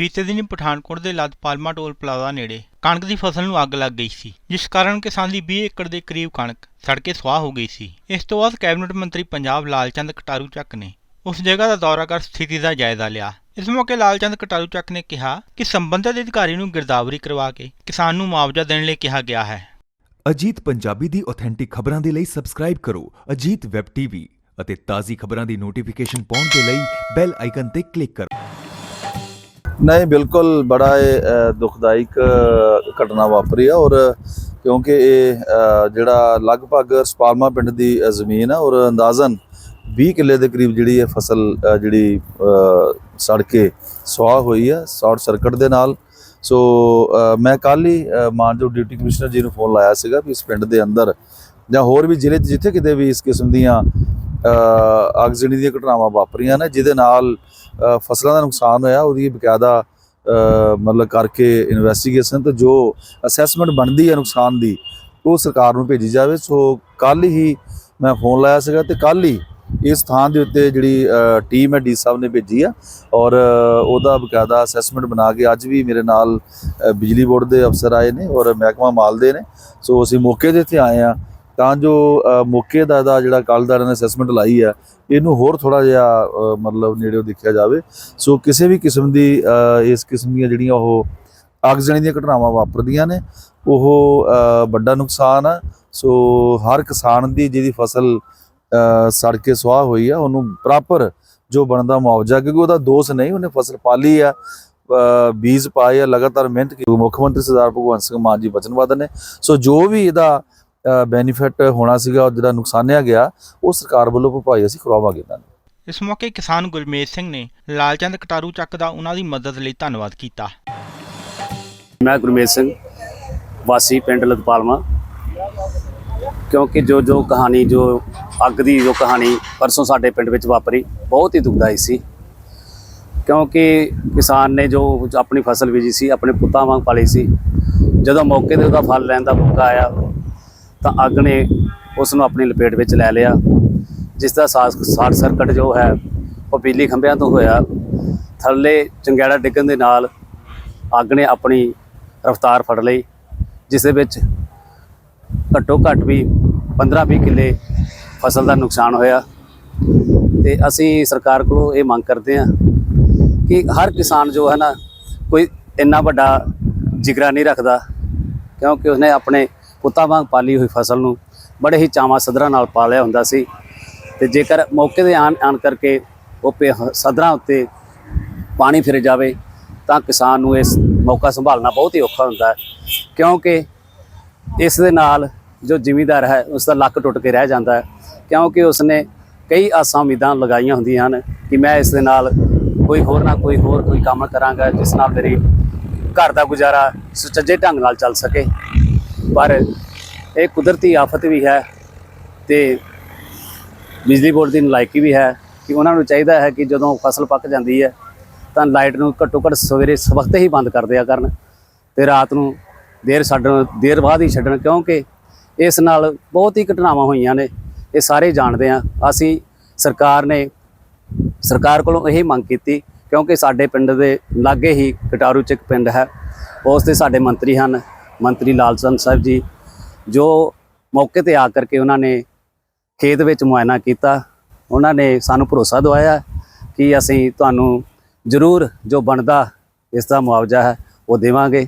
ਬੀਤੇ ਦਿਨੀ ਪਠਾਨਕੋਟ ਦੇ ਲੱਦ ਪਾਲਮਾ ਟੋਲ ਪਲਾਜ਼ਾ ਨੇੜੇ ਕਣਕ ਦੀ ਫਸਲ ਨੂੰ ਅੱਗ ਲੱਗ ਗਈ ਸੀ, ਜਿਸ ਕਾਰਨ ਕਿਸਾਨ ਦੀ 20 ਏਕੜ ਦੇ ਕਰੀਬ ਕਣਕ ਸੜ ਕੇ ਸੁਆਹ ਹੋ ਗਈ ਸੀ। ਇਸ ਤੋਂ ਬਾਅਦ ਕੈਬਨਿਟ ਮੰਤਰੀ ਪੰਜਾਬ ਲਾਲਚੰਦ ਕਟਾਰੂ ਚੱਕ ਨੇ ਉਸ ਜਗ੍ਹਾ ਦਾ ਦੌਰਾ ਕਰ ਸਥਿਤੀ ਦਾ ਜਾਇਜ਼ਾ ਲਿਆ। ਇਸ ਮੌਕੇ ਲਾਲਚੰਦ ਕਟਾਰੂ ਚੱਕ ਨੇ ਕਿਹਾ ਕਿ ਸੰਬੰਧਿਤ ਅਧਿਕਾਰੀ ਨੂੰ ਗਿਰਦਾਵਰੀ ਕਰਵਾ ਕੇ ਕਿਸਾਨ ਨੂੰ ਮੁਆਵਜ਼ਾ ਦੇਣ ਲਈ ਕਿਹਾ ਗਿਆ ਹੈ। ਅਜੀਤ ਪੰਜਾਬੀ ਦੀ ਆਥੈਂਟਿਕ ਖਬਰਾਂ ਦੇ ਲਈ ਸਬਸਕ੍ਰਾਈਬ ਕਰੋ ਅਜੀਤ ਵੈਬ ਟੀਵੀ ਅਤੇ ਤਾਜ਼ੀ ਖਬਰਾਂ ਦੀ ਨੋਟੀਫਿਕੇਸ਼ਨ ਪਾਉਣ ਦੇ ਲਈ ਬੈਲ ਆਈਕਨ ਤੇ ਕਲਿੱਕ ਕਰੋ। ਨਹੀਂ ਬਿਲਕੁਲ ਬੜਾ ਇਹ ਅ, ਦੁਖਦਾਇਕ ਘਟਨਾ ਵਾਪਰੀ ਆ ਔਰ ਕਿਉਂਕਿ ਇਹ ਜਿਹੜਾ ਲਗਭਗ ਸਪਾਲਮਾ ਪਿੰਡ ਦੀ ਜ਼ਮੀਨ ਆ ਔਰ ਅੰਦਾਜ਼ਨ 20 ਕਿੱਲੇ ਦੇ ਕਰੀਬ ਜਿਹੜੀ ਇਹ ਫਸਲ ਜਿਹੜੀ ਸੜ ਕੇ ਸੁਆਹ ਹੋਈ ਆ ਸ਼ਾਰਟ ਸਰਕਟ ਦੇ ਨਾਲ। ਸੋ ਮੈਂ ਕੱਲ ਹੀ ਅ, ਮਾਨਯੋਗ ਡਿਊਟੀ ਕਮਿਸ਼ਨਰ ਜੀ ਨੂੰ ਫੋਨ ਲਾਇਆ ਸੀਗਾ ਵੀ ਇਸ ਪਿੰਡ ਦੇ ਅੰਦਰ ਜਾਂ ਹੋਰ ਵੀ ਜ਼ਿਲ੍ਹੇ 'ਚ ਜਿੱਥੇ ਕਿਤੇ ਵੀ ਇਸ ਕਿਸਮ ਦੀਆਂ ਅ, ਦੀਆਂ ਘਟਨਾਵਾਂ ਵਾਪਰੀਆਂ ਨੇ ਜਿਹਦੇ ਨਾਲ ਫਸਲਾਂ ਦਾ ਨੁਕਸਾਨ ਹੋਇਆ, ਉਹਦੀ ਬਕਾਇਦਾ ਮਤਲਬ ਕਰਕੇ ਇਨਵੈਸਟੀਗੇਸ਼ਨ ਤੇ ਜੋ ਅਸੈਸਮੈਂਟ ਬਣਦੀ ਹੈ ਨੁਕਸਾਨ ਦੀ, ਉਹ ਸਰਕਾਰ ਨੂੰ ਭੇਜੀ ਜਾਵੇ। ਸੋ ਕੱਲ ਹੀ ਮੈਂ ਫੋਨ ਲਾਇਆ ਸੀਗਾ ਤੇ ਕੱਲ ਹੀ ਇਸ ਥਾਂ ਦੇ ਉੱਤੇ ਜਿਹੜੀ ਟੀਮ ਹੈ ਡੀ ਸਾਹਿਬ ਨੇ ਭੇਜੀ ਆ ਔਰ ਉਹਦਾ ਬਕਾਇਦਾ ਅਸੈਸਮੈਂਟ ਬਣਾ ਕੇ ਅੱਜ ਵੀ ਮੇਰੇ ਨਾਲ ਬਿਜਲੀ ਬੋਰਡ ਦੇ ਅਫਸਰ ਆਏ ਨੇ ਔਰ ਮਹਿਕਮਾ ਮਾਲ ਦੇ ਨੇ। ਸੋ ਅਸੀਂ ਮੌਕੇ ਦੇ ਇੱਥੇ ਆਏ ਆ ਤਾਂ ਜੋ ਮੌਕੇ ਦਾ ਦਾ ਜਿਹੜਾ ਕੱਲ ਦਾ ਇਹਨਾਂ ਨੇ ਅਸੈਸਮੈਂਟ ਲਾਈ ਆ ਇਹਨੂੰ ਹੋਰ ਥੋੜਾ ਜਿਹਾ ਮਤਲਬ ਨੇੜਿਓਂ ਦੇਖਿਆ ਜਾਵੇ। ਸੋ ਕਿਸੇ ਵੀ ਕਿਸਮ ਦੀ ਇਸ ਕਿਸਮ ਦੀਆਂ ਜਿਹੜੀਆਂ ਉਹ ਆਗਜ਼ਣੀ ਦੀਆਂ ਘਟਨਾਵਾਂ ਵਾਪਰਦੀਆਂ ਨੇ, ਉਹ ਵੱਡਾ ਨੁਕਸਾਨ ਆ। ਸੋ ਹਰ ਕਿਸਾਨ ਦੀ ਜਿਹਦੀ ਫਸਲ ਸੜ ਕੇ ਸੁਆਹ ਹੋਈ ਆ, ਉਹਨੂੰ ਪ੍ਰੋਪਰ ਜੋ ਬਣਦਾ ਮੁਆਵਜ਼ਾ, ਕਿਉਂਕਿ ਉਹਦਾ ਦੋਸ਼ ਨਹੀਂ, ਉਹਨੇ ਫਸਲ ਪਾਲੀ ਆ ਬੀਜ ਪਾਏ ਆ, ਲਗਾਤਾਰ ਮਿਹਨਤ ਕੀਤੀ। ਮੁੱਖ ਮੰਤਰੀ ਸਰਦਾਰ ਭਗਵੰਤ ਸਿੰਘ ਮਾਨ ਜੀ ਵਚਨਬੱਧ ਨੇ। ਸੋ ਜੋ ਵੀ ਇਹਦਾ ਬੈਨੀਫਿਟ ਹੋਣਾ ਸੀਗਾ ਉਹ ਜਿਹੜਾ ਨੁਕਸਾਨਿਆ ਗਿਆ ਉਹ ਸਰਕਾਰ ਵੱਲੋਂ ਭਰਪਾਈ ਅਸੀਂ ਕਰਵਾਵਾਂਗੇ ਇਹਨਾਂ ਨੂੰ। ਇਸ ਮੌਕੇ ਕਿਸਾਨ ਗੁਰਮੇਜ ਸਿੰਘ ਨੇ ਲਾਲਚੰਦ ਕਟਾਰੂ ਚੱਕ ਦਾ ਉਹਨਾਂ ਦੀ ਮਦਦ ਲਈ ਧੰਨਵਾਦ ਕੀਤਾ। ਮੈਂ ਗੁਰਮੇਜ ਸਿੰਘ ਵਾਸੀ ਪਿੰਡ ਲਤਪਾਲਮਾ ਕਿਉਂਕਿ ਜੋ ਜੋ ਕਹਾਣੀ ਜੋ ਅੱਗ ਦੀ ਜੋ ਕਹਾਣੀ ਪਰਸੋਂ ਸਾਡੇ ਪਿੰਡ ਵਿੱਚ ਵਾਪਰੀ ਬਹੁਤ ਹੀ ਦੁਖਦਾਈ ਸੀ। ਕਿਉਂਕਿ ਕਿਸਾਨ ਨੇ ਜੋ ਆਪਣੀ ਫਸਲ ਬੀਜੀ ਸੀ ਆਪਣੇ ਪੁੱਤਾਂ ਵਾਂਗ ਪਾਲੀ ਸੀ। ਜਦੋਂ ਮੌਕੇ ਤੇ ਉਹਦਾ ਫਲ ਲੈਣ ਦਾ ਮੌਕਾ ਆਇਆ ਤਾਂ ਅੱਗ ਨੇ ਉਸ ਨੂੰ ਆਪਣੀ ਲਪੇਟ ਵਿੱਚ ਲੈ ਲਿਆ ਜਿਸ ਦਾ ਸ਼ਾਰਟ ਸਰਕਟ ਜੋ ਹੈ, ਉਹ ਬਿਜਲੀ ਖੰਭਿਆਂ ਤੋਂ ਹੋਇਆ। ਥੱਲੇ ਚੰਗਿਆੜਾ ਡਿੱਗਣ ਦੇ ਨਾਲ ਅੱਗ ਨੇ ਆਪਣੀ ਰਫ਼ਤਾਰ ਫੜ ਲਈ, ਜਿਸ ਦੇ ਵਿੱਚ ਘੱਟੋ ਘੱਟ ਵੀ 15-20 ਕਿੱਲੇ ਫਸਲ ਦਾ ਨੁਕਸਾਨ ਹੋਇਆ। ਤੇ ਅਸੀਂ ਸਰਕਾਰ ਕੋਲੋਂ ਇਹ ਮੰਗ ਕਰਦੇ ਹਾਂ ਕਿ ਹਰ ਕਿਸਾਨ ਜੋ ਹੈ ਨਾ, ਕੋਈ ਇੰਨਾ ਵੱਡਾ ਜਿਗਰਾ ਨਹੀਂ ਰੱਖਦਾ, ਕਿਉਂਕਿ ਉਸਨੇ ਆਪਣੇ ਪੁੱਤਾਂ ਵਾਂਗ ਪਾਲੀ ਹੋਈ ਫਸਲ ਨੂੰ ਬੜੇ ਹੀ ਚਾਵਾਂ ਸਦਰਾਂ ਨਾਲ ਪਾਲਿਆ ਹੁੰਦਾ ਸੀ ਤੇ ਜੇਕਰ ਮੌਕੇ ਦੇ ਆਣ ਆਣ ਕਰਕੇ ਉਹ ਪੇ- ਸਦਰਾਂ ਉੱਤੇ ਪਾਣੀ ਫਿਰ ਜਾਵੇ ਤਾਂ ਕਿਸਾਨ ਨੂੰ ਇਸ ਮੌਕਾ ਸੰਭਾਲਣਾ ਬਹੁਤ ਹੀ ਔਖਾ ਹੁੰਦਾ ਕਿਉਂਕਿ ਇਸ ਦੇ ਨਾਲ ਜੋ ਜ਼ਿਮੀਦਾਰ ਹੈ ਉਸ ਦਾ ਲੱਕ ਟੁੱਟ ਕੇ ਰਹਿ ਜਾਂਦਾ ਹੈ, ਕਿਉਂਕਿ ਉਸਨੇ ਕਈ ਆਸਾਂ ਉਮੀਦਾਂ ਲਗਾਈਆਂ ਹੁੰਦੀਆਂ ਹਨ ਕਿ ਮੈਂ ਇਸ ਦੇ ਨਾਲ ਕੋਈ ਹੋਰ ਨਾ ਕੋਈ ਹੋਰ ਕੋਈ ਕੰਮ ਕਰਾਂਗਾ ਜਿਸ ਨਾਲ ਮੇਰੀ ਘਰ ਦਾ ਗੁਜ਼ਾਰਾ ਸੁਚੱਜੇ ਢੰਗ ਨਾਲ ਚੱਲ ਸਕੇ। ਪਰ ਇਹ ਕੁਦਰਤੀ ਆਫਤ ਵੀ ਹੈ ਤੇ ਬਿਜਲੀ ਬੋਰਡ ਦੀ ਨਲਾਇਕੀ ਵੀ ਹੈ ਕਿ ਉਹਨਾਂ ਨੂੰ ਚਾਹੀਦਾ ਹੈ ਕਿ ਜਦੋਂ ਫਸਲ ਪੱਕ ਜਾਂਦੀ ਹੈ ਤਾਂ ਲਾਈਟ ਨੂੰ ਘੱਟੋ ਘੱਟ ਸਵੇਰੇ ਸਵਖਤੇ ਹੀ ਬੰਦ ਕਰ ਦਿਆ ਕਰਨ ਤੇ ਰਾਤ ਨੂੰ ਦੇਰ ਛੱਡਣ, ਦੇਰ ਬਾਅਦ ਹੀ ਛੱਡਣ, ਕਿਉਂਕਿ ਇਸ ਨਾਲ ਬਹੁਤ ਹੀ ਘਟਨਾਵਾਂ ਹੋਈਆਂ ਨੇ, ਇਹ ਸਾਰੇ ਜਾਣਦੇ ਆ ਅਸੀਂ ਸਰਕਾਰ ਨੇ, ਸਰਕਾਰ ਕੋਲੋਂ ਇਹ ਮੰਗ ਕੀਤੀ, ਕਿਉਂਕਿ ਸਾਡੇ ਪਿੰਡ ਦੇ ਲਾਗੇ ਹੀ ਕਟਾਰੂ ਚ ਇੱਕ ਪਿੰਡ ਹੈ, ਉਸ ਦੇ ਸਾਡੇ ਮੰਤਰੀ ਹਨ। ਮੰਤਰੀ ਲਾਲਚੰਦ ਸਾਹਿਬ ਜੀ, ਜੋ ਮੌਕੇ ਤੇ ਆ ਕਰਕੇ ਉਹਨਾਂ ਨੇ ਖੇਤ ਵਿੱਚ ਮੁਆਇਨਾ ਕੀਤਾ, ਉਹਨਾਂ ਨੇ ਸਾਨੂੰ ਭਰੋਸਾ ਦਵਾਇਆ ਕਿ ਅਸੀਂ ਤੁਹਾਨੂੰ ਜ਼ਰੂਰ ਜੋ ਬਣਦਾ ਇਸ ਦਾ ਮੁਆਵਜ਼ਾ ਹੈ, ਉਹ ਦੇਵਾਂਗੇ।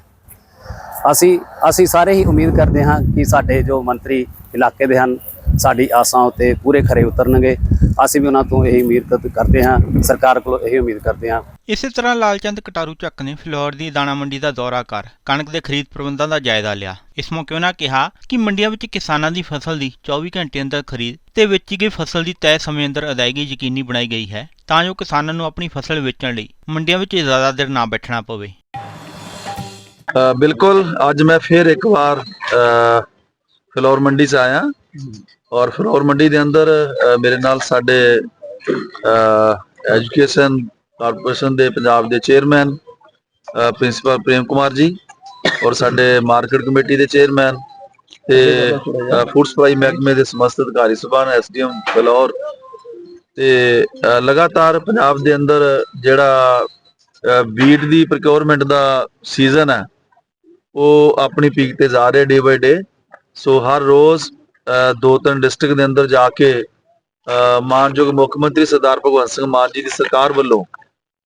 ਅਸੀਂ ਅਸੀਂ ਸਾਰੇ ਹੀ ਉਮੀਦ ਕਰਦੇ ਹਾਂ ਕਿ ਸਾਡੇ ਜੋ ਮੰਤਰੀ ਇਲਾਕੇ ਦੇ ਹਨ, ਸਾਡੀ ਆਸਾਂ ਉਤੇ ਪੂਰੇ ਖਰੇ ਉਤਰਨਗੇ। ਅਸੀਂ ਵੀ ਉਹਨਾਂ ਤੋਂ ਇਹ ਉਮੀਦ ਕਰਦੇ ਹਾਂ, ਸਰਕਾਰ ਕੋਲੋਂ ਇਹ ਉਮੀਦ ਕਰਦੇ ਹਾਂ ਇਸੇ ਤਰ੍ਹਾਂ ਲਾਲਚੰਦ ਕਟਾਰੂ ਚੱਕ ਨੇ ਫਿਲੌਰ ਦੀ ਦਾਣਾ ਮੰਡੀ ਦਾ ਦੌਰਾ ਕਰ ਕਣਕ ਦੇ ਖਰੀਦ ਪ੍ਰਬੰਧਾਂ ਦਾ ਜਾਇਜ਼ਾ ਲਿਆ। ਇਸ ਮੌਕੇ ਉਹਨਾਂ ਕਿਹਾ ਕਿ ਮੰਡੀਆਂ ਵਿੱਚ ਕਿਸਾਨਾਂ ਦੀ ਫਸਲ ਦੀ 24 ਘੰਟੇ ਅੰਦਰ ਖਰੀਦ ਤੇ ਵੇਚੀ ਗਈ ਫਸਲ ਦੀ ਤੈਅ ਸਮੇਂ ਅੰਦਰ ਅਦਾਇਗੀ ਯਕੀਨੀ ਬਣਾਈ ਗਈ ਹੈ ਤਾਂ ਜੋ ਕਿਸਾਨਾਂ ਨੂੰ ਆਪਣੀ ਫਸਲ ਵੇਚਣ ਲਈ ਮੰਡੀਆਂ ਵਿੱਚ ਜ਼ਿਆਦਾ ਦੇਰ ਨਾ ਬੈਠਣਾ ਪਵੇ। ਬਿਲਕੁਲ ਅੱਜ ਮੈਂ ਫਿਰ ਇੱਕ ਵਾਰ ਅ, ਫਲੋਰ ਮੰਡੀ 'ਚ ਆਇਆ ਔਰ ਫਲੋਰ ਮੰਡੀ ਦੇ ਅੰਦਰ ਮੇਰੇ ਨਾਲ ਸਾਡੇ ਐਜੂਕੇਸ਼ਨ ਕਾਰਪੋਰੇਸ਼ਨ ਦੇ ਪੰਜਾਬ ਦੇ ਚੇਅਰਮੈਨ ਪ੍ਰਿੰਸੀਪਲ ਪ੍ਰੇਮ ਕੁਮਾਰ ਜੀ ਔਰ ਸਾਡੇ ਮਾਰਕੀਟ ਕਮੇਟੀ ਦੇ ਚੇਅਰਮੈਨ ਤੇ ਫੂਡ ਸਪਲਾਈ ਮਹਿਕਮੇ ਦੇ ਸਮਸਤ ਅਧਿਕਾਰੀ ਸਭਾ ਐਸਡੀਐਮ ਫਲੋਰ ਤੇ ਲਗਾਤਾਰ ਪੰਜਾਬ ਦੇ ਅੰਦਰ ਜਿਹੜਾ ਬੀਟ ਦੀ ਪ੍ਰੋਕਿਉਰਮੈਂਟ ਦਾ ਸੀਜ਼ਨ ਹੈ, ਉਹ ਆਪਣੀ ਪੀਕ ਤੇ ਜਾ ਰਿਹਾ ਡੇ ਬਾਈ ਡੇ ਸੋ ਹਰ ਰੋਜ਼ ਦੋ ਤਿੰਨ ਡਿਸਟ੍ਰਿਕਟ ਦੇ ਅੰਦਰ ਜਾ ਕੇ ਮਾਨਯੋਗ ਮੁੱਖ ਮੰਤਰੀ ਸਰਦਾਰ ਭਗਵੰਤ ਸਿੰਘ ਮਾਨ ਜੀ ਦੀ ਸਰਕਾਰ ਵੱਲੋਂ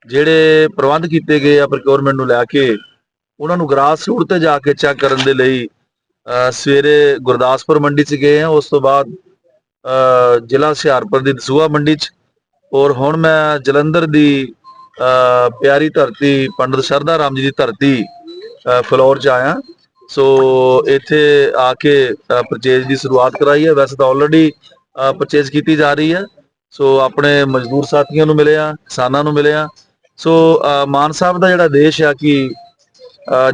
ਜਿਹੜੇ ਪ੍ਰਬੰਧ ਕੀਤੇ ਗਏ ਆ ਪ੍ਰੋਕਿਉਰਮੈਂਟ ਨੂੰ ਲੈ ਕੇ ਉਹਨਾਂ ਨੂੰ ਗਰਾਸ ਰੂਟ ਤੇ ਜਾ ਕੇ ਚੈੱਕ ਕਰਨ ਦੇ ਲਈ ਸਵੇਰੇ ਗੁਰਦਾਸਪੁਰ ਮੰਡੀ 'ਚ ਗਏ ਆ ਉਸ ਤੋਂ ਬਾਅਦ ਜ਼ਿਲ੍ਹਾ ਹੁਸ਼ਿਆਰਪੁਰ ਦੀ ਦਸੂਹਾ ਮੰਡੀ 'ਚ ਔਰ ਹੁਣ ਮੈਂ ਜਲੰਧਰ ਦੀ ਪਿਆਰੀ ਧਰਤੀ ਪੰਡਤ ਸ਼ਰਧਾ ਰਾਮ ਜੀ ਦੀ ਧਰਤੀ ਅ, ਫਲੋਰ 'ਚ ਆਇਆ। ਸੋ ਇੱਥੇ ਆ ਕੇ ਪਰਚੇਜ ਦੀ ਸ਼ੁਰੂਆਤ ਕਰਾਈ ਹੈ। ਵੈਸੇ ਤਾਂ ਆਲਰੇਡੀ ਪਰਚੇਜ ਕੀਤੀ ਜਾ ਰਹੀ ਹੈ। ਸੋ ਆਪਣੇ ਮਜ਼ਦੂਰ ਸਾਥੀਆਂ ਨੂੰ ਮਿਲਿਆ ਕਿਸਾਨਾਂ ਨੂੰ ਮਿਲਿਆ ਸੋ ਮਾਨ ਸਾਹਿਬ ਦਾ ਜਿਹੜਾ ਦੇਸ਼ ਆ ਕਿ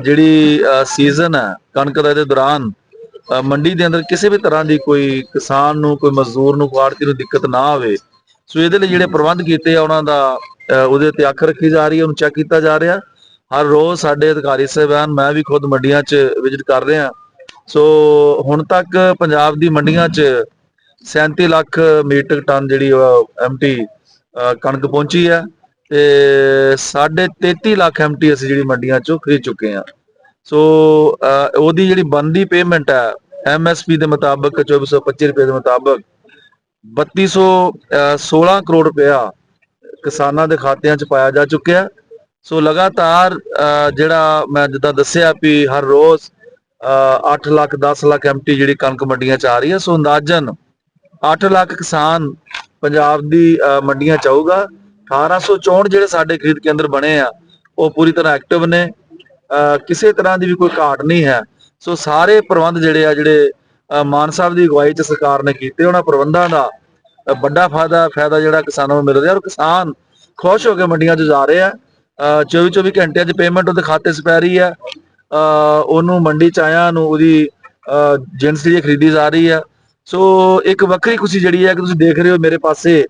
ਜਿਹੜੀ ਸੀਜ਼ਨ ਹੈ, ਕਣਕ ਦਾ ਇਹਦੇ ਦੌਰਾਨ ਮੰਡੀ ਦੇ ਅੰਦਰ ਕਿਸੇ ਵੀ ਤਰ੍ਹਾਂ ਦੀ ਕੋਈ ਕਿਸਾਨ ਨੂੰ, ਕੋਈ ਮਜ਼ਦੂਰ ਨੂੰ, ਕੁਆੜਤੀ ਨੂੰ ਦਿੱਕਤ ਨਾ ਆਵੇ, ਸੋ ਇਹਦੇ ਲਈ ਜਿਹੜੇ ਪ੍ਰਬੰਧ ਕੀਤੇ ਆ, ਉਹਨਾਂ ਦਾ ਉਹਦੇ ਤੇ ਅੱਖ ਰੱਖੀ ਜਾ ਰਹੀ ਹੈ, ਉਹਨੂੰ ਚੈੱਕ ਕੀਤਾ ਜਾ ਰਿਹਾ। ਹਰ ਰੋਜ਼ ਸਾਡੇ ਅਧਿਕਾਰੀ ਸਾਹਿਬਾਨ, ਮੈਂ ਵੀ ਖੁਦ ਮੰਡੀਆਂ 'ਚ ਵਿਜ਼ਿਟ ਕਰ ਰਿਹਾ। ਸੋ, ਹੁਣ ਤੱਕ ਪੰਜਾਬ ਦੀ ਮੰਡੀਆਂ 'ਚ 37 ਲੱਖ ਮੀਟ੍ਰਿਕ ਟਨ ਜਿਹੜੀ ਐਮਟੀ ਕਣਕ ਪਹੁੰਚੀ ਹੈ। ਤੇ ਸਾਢੇ 33 ਲੱਖ ਐਮਟੀ ਅਸੀਂ ਜਿਹੜੀ ਮੰਡੀਆਂ 'ਚੋਂ ਖਰੀਦ ਚੁੱਕੇ ਹਾਂ। ਸੋ ਉਹਦੀ ਜਿਹੜੀ ਬੰਦੀ ਪੇਮੈਂਟ ਹੈ ਐਮਐਸਪੀ ਦੇ ਮੁਤਾਬਕ 2425 ਰੁਪਏ ਦੇ ਮੁਤਾਬਕ 3216 ਕਰੋੜ ਰੁਪਇਆ ਕਿਸਾਨਾਂ ਦੇ ਖਾਤਿਆਂ 'ਚ ਪਾਇਆ ਜਾ ਚੁੱਕਿਆ। ਸੋ ਲਗਾਤਾਰ ਅ, ਜਿਹੜਾ ਮੈਂ ਜਿੱਦਾਂ ਦੱਸਿਆ ਵੀ ਹਰ ਰੋਜ਼ ਅ, 8 ਲੱਖ 10 ਲੱਖ ਐਮਟੀ ਜਿਹੜੀ ਕਣਕ ਮੰਡੀਆਂ 'ਚ ਆ ਰਹੀ ਹੈ ਸੋ ਅੰਦਾਜ਼ਨ 8 ਲੱਖ ਕਿਸਾਨ ਪੰਜਾਬ ਦੀ ਮੰਡੀਆਂ 'ਚ ਆਊਗਾ। 1864 ਜਿਹੜੇ ਸਾਡੇ ਖਰੀਦ ਕੇਂਦਰ ਬਣੇ ਆ ਉਹ ਪੂਰੀ ਤਰ੍ਹਾਂ ਐਕਟਿਵ ਨੇ। ਅ, ਕਿਸੇ ਤਰ੍ਹਾਂ ਦੀ ਵੀ ਕੋਈ ਘਾਟ ਨਹੀਂ ਹੈ। ਸੋ ਸਾਰੇ ਪ੍ਰਬੰਧ ਜਿਹੜੇ ਆ ਜਿਹੜੇ ਮਾਨ ਸਾਹਿਬ ਦੀ ਅਗਵਾਈ 'ਚ ਸਰਕਾਰ ਨੇ ਕੀਤੇ ਉਹਨਾਂ ਪ੍ਰਬੰਧਾਂ ਦਾ ਵੱਡਾ ਫਾਇਦਾ ਫਾਇਦਾ ਜਿਹੜਾ ਕਿਸਾਨਾਂ ਨੂੰ ਮਿਲ ਰਿਹਾ ਔਰ ਕਿਸਾਨ ਖੁਸ਼ ਹੋ ਕੇ ਮੰਡੀਆਂ 'ਚ ਜਾ ਰਹੇ ਆ। 24 24 ਘੰਟਿਆਂ 'ਚ ਪੇਮੈਂਟ ਉਹਦੇ ਖਾਤੇ 'ਚ ਪੈ ਰਹੀ ਹੈ ਅ, ਉਹਨੂੰ ਮੰਡੀ 'ਚ ਆਇਆ ਨੂੰ ਉਹਦੀ ਅ, ਜਿਣਸ ਜਿਹੜੀ ਖਰੀਦੀ ਜਾ ਰਹੀ ਹੈ ਸੋ ਇੱਕ ਵੱਖਰੀ ਖੁਸ਼ੀ ਜਿਹੜੀ ਹੈ ਕਿ ਤੁਸੀਂ ਦੇਖ ਰਹੇ ਹੋ ਮੇਰੇ ਪਾਸੇ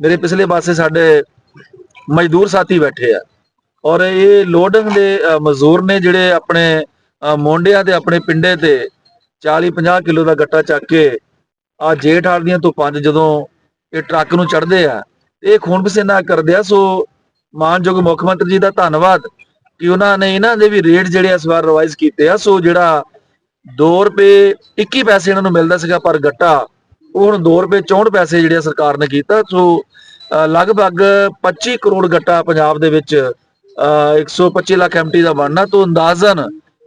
ਮੇਰੇ ਪਿਛਲੇ ਪਾਸੇ ਸਾਡੇ ਮਜ਼ਦੂਰ ਸਾਥੀ ਬੈਠੇ ਆ। ਔਰ ਇਹ ਲੋਡਿੰਗ ਦੇ ਮਜ਼ਦੂਰ ਨੇ ਜਿਹੜੇ ਆਪਣੇ ਅ, ਮੋਢਿਆਂ ਤੇ ਆਪਣੇ ਪਿੰਡੇ ਤੇ 40 50 ਕਿਲੋ ਦਾ ਗੱਟਾ ਚੱਕ ਕੇ ਆ ਜੇਠ ਹਾਲ ਦੀਆਂ ਧੁੱਪਾਂ ਜਦੋਂ ਇਹ ਟਰੱਕ ਨੂੰ ਚੜ੍ਹਦੇ ਆ ਇਹ ਖੂਨ ਪਸੀਨਾ ਕਰਦੇ ਆ। ਸੋ ਮਾਨਯੋਗ ਮੁੱਖ ਮੰਤਰੀ ਜੀ ਦਾ ਧੰਨਵਾਦ ਕਿ ਉਹਨਾਂ ਨੇ ਇਹਨਾਂ ਦੇ ਵੀ ਰੇਟ ਜਿਹੜੇ ਇਸ ਵਾਰ ਰਿਵਾਈਜ਼ ਕੀਤੇ ਆ। ਸੋ ਜਿਹੜਾ 2 ਰੁਪਏ 21 ਪੈਸੇ ਇਹਨਾਂ ਨੂੰ ਮਿਲਦਾ ਸੀਗਾ ਪਰ ਗੱਟਾ ਉਹ ਹੁਣ 2 ਰੁਪਏ 64 ਪੈਸੇ ਜਿਹੜੇ ਆ ਸਰਕਾਰ ਨੇ ਕੀਤਾ। ਸੋ ਲਗਭਗ 25 ਕਰੋੜ ਗੱਟਾ ਪੰਜਾਬ ਦੇ ਵਿੱਚ ਅ, 125 ਲੱਖ ਐਮਟੀ ਦਾ ਬਣਨਾ ਤੋਂ ਅੰਦਾਜ਼ਨ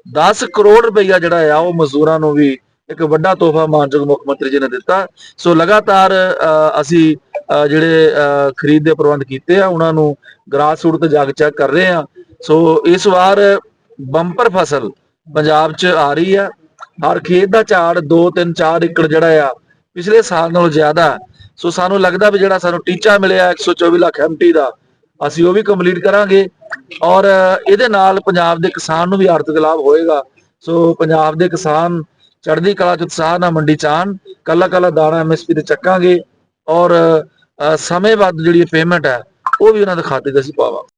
10 ਕਰੋੜ ਰੁਪਈਆ ਜਿਹੜਾ ਆ ਉਹ ਮਜ਼ਦੂਰਾਂ ਨੂੰ ਵੀ ਇੱਕ ਵੱਡਾ ਤੋਹਫਾ ਮਾਨਯੋਗ ਮੁੱਖ ਮੰਤਰੀ ਜੀ ਨੇ ਦਿੱਤਾ। ਸੋ ਲਗਾਤਾਰ ਅ, ਅਸੀਂ ਅ, ਜਿਹੜੇ ਅ, ਖਰੀਦ ਦੇ ਪ੍ਰਬੰਧ ਕੀਤੇ ਆ ਉਹਨਾਂ ਨੂੰ ਗਰਾਸ ਰੂਟ ਤੇ ਜਾਗ ਚੈੱਕ ਕਰ ਰਹੇ ਆ। ਸੋ ਇਸ ਵਾਰ ਬੰਪਰ ਫਸਲ ਪੰਜਾਬ 'ਚ ਆ ਰਹੀ ਆ। ਹਰ ਖੇਤ ਦਾ ਝਾੜ 2 3 4 ਏਕੜ ਜਿਹੜਾ ਆ ਪਿਛਲੇ ਸਾਲ ਨਾਲੋਂ ਜ਼ਿਆਦਾ ਸੋ ਸਾਨੂੰ ਲੱਗਦਾ ਵੀ ਜਿਹੜਾ ਸਾਨੂੰ ਟੀਚਾ ਮਿਲਿਆ 124 ਲੱਖ ਐਮਟੀ ਦਾ, ਅਸੀਂ ਉਹ ਵੀ ਕੰਪਲੀਟ ਕਰਾਂਗੇ। ਔਰ ਇਹਦੇ ਨਾਲ ਪੰਜਾਬ ਦੇ ਕਿਸਾਨ ਨੂੰ ਵੀ ਆਰਥਿਕ ਲਾਭ ਹੋਏਗਾ। ਸੋ ਪੰਜਾਬ ਦੇ ਕਿਸਾਨ ਚੜ੍ਹਦੀ ਕਲਾ ਚ ਉਤਸ਼ਾਹ ਨਾਲ ਮੰਡੀ ਚ ਆਉਣ, ਕੱਲਾ ਕੱਲਾ ਦਾਣਾ ਐਮਐਸਪੀ ਤੇ ਚੱਕਾਂਗੇ। ਔਰ ਸਮੇਂ ਬਾਅਦ ਜਿਹੜੀ ਪੇਮੈਂਟ ਹੈ, ਉਹ ਵੀ ਉਹਨਾਂ ਦੇ ਖਾਤੇ 'ਚ ਅਸੀਂ ਪਾਵਾਂਗੇ।